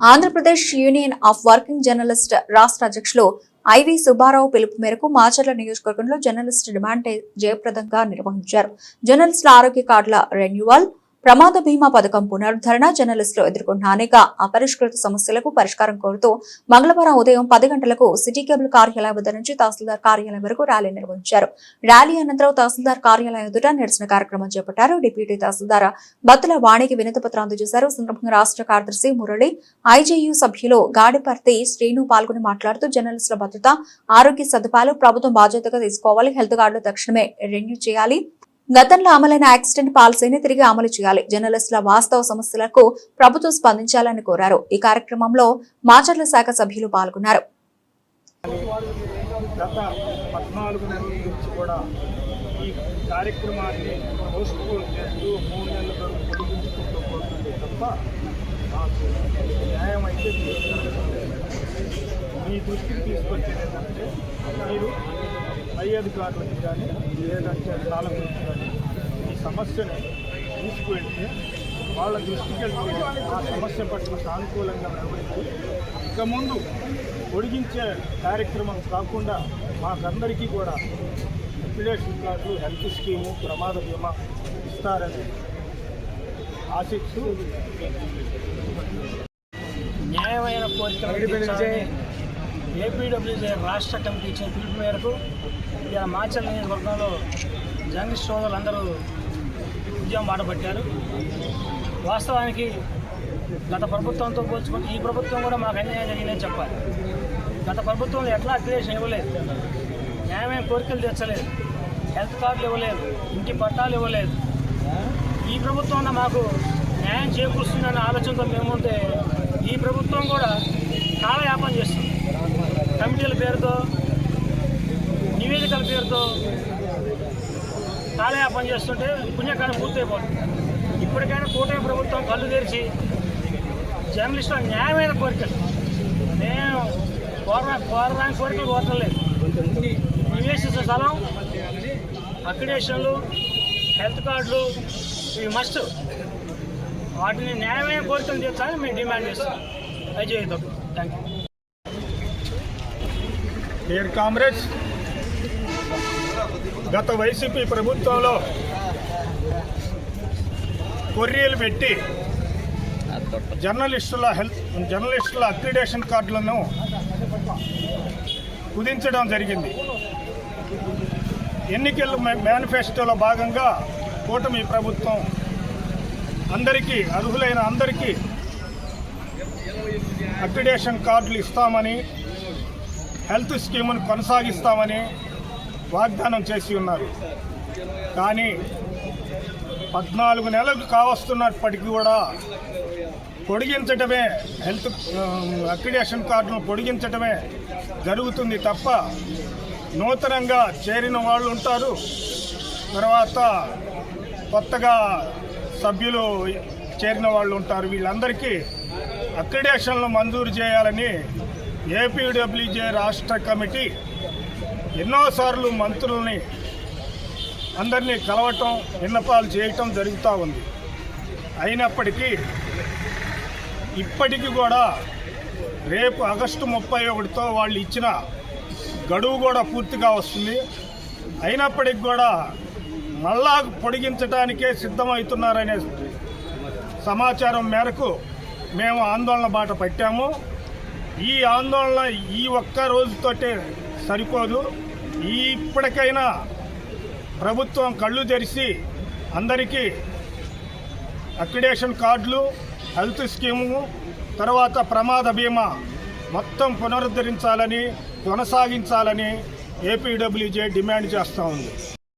Andhra Pradesh union of working journalist రాష్ట్ర అధ్యక్షులు IV Subbarao పిలుపు మేరకు మాచర్ల నియోజకవర్గంలో జర్నలిస్ట్ డిమాండ్ జయప్రదంగా నిర్వహించారు. జర్నలిస్టుల ఆరోగ్య కార్డుల రెన్యువల్ ప్రమాద బీమా పథకం పునరుద్ధరణ జర్నలిస్టులు ఎదుర్కొంటున్న అనేక అపరిష్కృత సమస్యలకు పరిష్కారం కోరుతూ మంగళవారం ఉదయం పది గంటలకు సిటీ కేబుల్ కార్యాలయం వద్ద నుంచి తహసీల్దార్ కార్యాలయం వరకు ర్యాలీ నిర్వహించారు. ర్యాలీ అనంతరం తహసీల్దార్ కార్యాలయం ఎదుట నిరసన కార్యక్రమం చేపట్టారు. డిప్యూటీ తహసీల్దార్ బత్తుల వాణికి వినతి పత్రం అందజేశారు. సందర్భంగా రాష్ట్ర కార్యదర్శి మురళి ఐజేయు సభ్యులు గాడిపర్తి శ్రీను పాల్గొని మాట్లాడుతూ జర్నలిస్టుల భద్రత ఆరోగ్య సదుపాయాలు ప్రభుత్వం బాధ్యతగా తీసుకోవాలి. హెల్త్ కార్డులు తక్షణమే రెన్యూ చేయాలి. గతంలో అమలైన యాక్సిడెంట్ పాలసీని తిరిగి అమలు చేయాలి. జర్నలిస్టుల వాస్తవ సమస్యలకు ప్రభుత్వం స్పందించాలని కోరారు. ఈ కార్యక్రమంలో మాచర్ల శాఖ సభ్యులు పాల్గొన్నారు. మీ దృష్టికి తీసుకొచ్చేది ఏంటంటే మీరు పై అధికారులకు కానీ లేదంటే పాలకులకు కానీ ఈ సమస్యను తీసుకువెళ్తే వాళ్ళ దృష్టికి వెళ్తే ఆ సమస్య పట్ల సానుకూలంగా వ్యవహరించి ఇక ముందు పొడిగించే కార్యక్రమం కాకుండా మాకందరికీ కూడా లిక్విడేషన్ కార్డు హెల్త్ స్కీము ప్రమాద బీమా ఇస్తారని ఆశిస్తూ న్యాయమైన కోరికలు ఏపీడబ్ల్యూజే రాష్ట్ర కమిటీ ఇచ్చిన పిలుపు మేరకు ఇలా మాచల్ నియోజకవర్గంలో జర్నలిస్ట్ సోదరులందరూ ఉద్యమం బాటపట్టారు. వాస్తవానికి గత ప్రభుత్వంతో పోల్చుకుంటే ఈ ప్రభుత్వం కూడా మాకు అన్యాయం జరిగిందని చెప్పాలి. గత ప్రభుత్వంలో ఎట్లా అక్రియేషన్ ఇవ్వలేదు. న్యాయమైన కోరికలు తెచ్చలేదు హెల్త్ కార్డులు ఇవ్వలేదు. ఇంటి పట్టాలు ఇవ్వలేదు. ఈ ప్రభుత్వం మాకు న్యాయం చేకూరుస్తుందన్న ఆలోచనతో మేముంటే ఈ ప్రభుత్వం కూడా కాలయాపన చేస్తుంది. పేరుతో నివేదికల పేరుతో కాలయాపన చేస్తుంటే పుణ్యకాలం పూర్తయిపోతుంది. ఇప్పటికైనా కూటమి ప్రభుత్వం కళ్ళు తెరిచి జర్నలిస్టుల న్యాయమైన కోరికలు. మేము కోర కోరడానికి కోరికలు కోరలేదు నివేశించిన స్థలం అక్రిడేషన్లు హెల్త్ కార్డులు ఇవి మస్ట్ వాటిని న్యాయమైన కోరికలు తీర్చాలని మేము డిమాండ్ చేస్తాం Ajay thank you dear comrades గత వైసీపీ ప్రభుత్వంలో కొర్రీలు పెట్టి జర్నలిస్టుల హెల్త్ జర్నలిస్టుల అక్రిడేషన్ కార్డులను కుదించడం జరిగింది. ఎన్నికల మేనిఫెస్టోలో భాగంగా కూటమి ప్రభుత్వం అందరికీ అర్హులైన అందరికీ అక్రిడేషన్ కార్డులు ఇస్తామని హెల్త్ స్కీమును కొనసాగిస్తామని వాగ్దానం చేసి ఉన్నారు. కానీ పద్నాలుగు నెలలకు కావస్తున్నప్పటికీ కూడా పొడిగించటమే హెల్త్ అక్రిడేషన్ కార్డును పొడిగించటమే జరుగుతుంది తప్ప నూతనంగా చేరిన వాళ్ళు ఉంటారు. తర్వాత కొత్తగా సభ్యులు చేరిన వాళ్ళు ఉంటారు. వీళ్ళందరికీ అక్రిడేషన్లు మంజూరు చేయాలని ఏపీడబ్ల్యూజే రాష్ట్ర కమిటీ ఎన్నోసార్లు మంత్రుల్ని అందరినీ కలవటం విన్నపాలు చేయటం జరుగుతూ ఉంది. అయినప్పటికీ ఇప్పటికీ కూడా రేపు ఆగస్టు ముప్పై ఒకటితో వాళ్ళు ఇచ్చిన గడువు కూడా పూర్తిగా వస్తుంది. అయినప్పటికి కూడా మళ్ళా పొడిగించడానికే సిద్ధమవుతున్నారనే సమాచారం మేరకు మేము ఆందోళన బాట పట్టాము. ఈ ఆందోళన ఈ ఒక్క రోజుతోటే సరిపోదు. ఈ ఇప్పటికైనా ప్రభుత్వం కళ్ళు తెరిచి అందరికీ అక్రిడేషన్ కార్డులు హెల్త్ స్కీము తర్వాత ప్రమాద బీమా మొత్తం పునరుద్ధరించాలని కొనసాగించాలని ఏపీడబ్ల్యూజే డిమాండ్ చేస్తూ ఉంది.